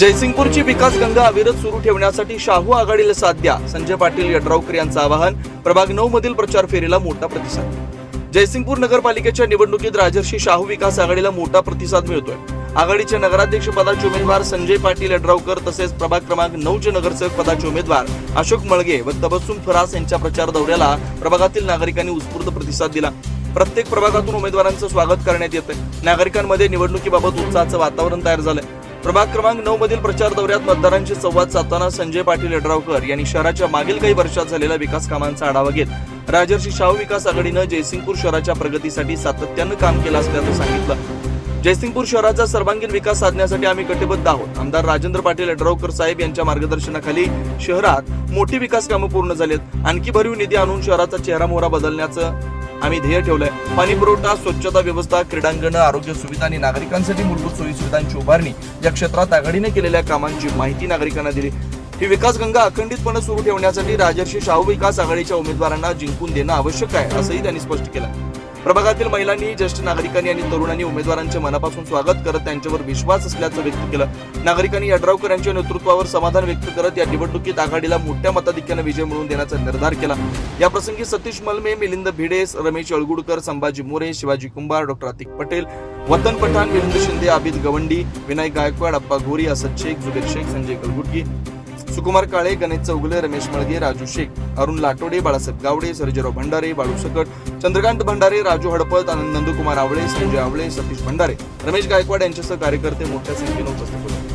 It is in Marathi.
जयसिंगपूरची विकास गंगा अविरत सुरू ठेवण्यासाठी शाहू आघाडीला साथ द्या. संजय पाटील यड्रावकर यांचं आवाहन. प्रभाग नऊ मधील प्रचार फेरीला मोठा प्रतिसाद. जयसिंगपूर नगरपालिकेच्या निवडणुकीत राजर्षी शाहू विकास आघाडीला मोठा प्रतिसाद मिळतोय. आघाडीचे नगराध्यक्ष पदाचे उमेदवार संजय पाटील यड्रावकर तसेच प्रभाग क्रमांक नऊचे नगरसेवक पदाचे उमेदवार अशोक मळगे व तबस्सुम फरास यांच्या प्रचार दौऱ्याला प्रभागातील नागरिकांनी उत्स्फूर्त प्रतिसाद दिला. प्रत्येक प्रभागातून उमेदवारांचं स्वागत करण्यात येतंय. नागरिकांमध्ये निवडणुकीबाबत उत्साहाचं वातावरण तयार झालंय. प्रभाग क्रमांक नऊ मधील प्रचार दौऱ्यात मतदारांशी संवाद साधताना संजय पाटील यड्रावकर यांनी शहराच्या मागील काही वर्षात झालेल्या विकास कामांचा आढावा घेत राजर्षी शाहू विकास आघाडीनं जयसिंगपूर शहराच्या प्रगतीसाठी सातत्यानं काम केलं असल्याचं सांगितलं. जयसिंगपूर शहराचा सर्वांगीण विकास साधण्यासाठी आम्ही कटिबद्ध आहोत. आमदार राजेंद्र पाटील यड्रावकर साहेब यांच्या मार्गदर्शनाखाली शहरात मोठी विकास कामं पूर्ण झालीत. आणखी भरीव निधी आणून शहराचा चेहरा मोहरा बदलण्याचं आम्ही ध्येय ठेवलंय. पाणी पुरवठा स्वच्छता व्यवस्था क्रीडांगण आरोग्य सुविधा आणि नागरिकांसाठी मूलभूत सोयी सुविधांची उभारणी या क्षेत्रात आघाडीने केलेल्या कामांची माहिती नागरिकांना दिली. ही विकास गंगा अखंडितपणे सुरू ठेवण्यासाठी राजर्षी शाहू विकास आघाडीच्या उमेदवारांना जिंकून देणं आवश्यक आहे असंही त्यांनी स्पष्ट केलं. प्रभागातील महिलांनी ज्येष्ठ नागरिकांनी आणि तरुणांनी उमेदवारांचे मनापासून स्वागत करत त्यांच्यावर विश्वास असल्याचं व्यक्त केलं. नागरिकांनी यड्रावकर यांच्या नेतृत्वावर समाधान व्यक्त करत या निवडणुकीत आघाडीला मोठ्या मताधिक्यानं विजय मिळवून देण्याचा निर्धार केला. या प्रसंगी सतीश मलमे मिलिंद भिडे रमेश अळगुडकर संभाजी मोरे शिवाजी कुंभार डॉक्टर अतिक पटेल वतन पठाण मिलिंद शिंदे आबिद गवंडी विनायक गायकवाड अप्पा घोरी असद शेख जुबेर शेख संजय गलगुटगी सुकुमार काळे गणेश चौगले रमेश मळगे राजू शेख अरुण लाटोडे बाळासाहेब गावडे सर्जेराव भंडारे बाळू सकट चंद्रकांत भंडारे राजू हडपत आनंद नंदकुमार आवळे संजय आवळे सतीश भंडारे. रमेश गायकवाड यांच्यासह कार्यकर्ते मोठ्या संख्येने उपस्थित होते.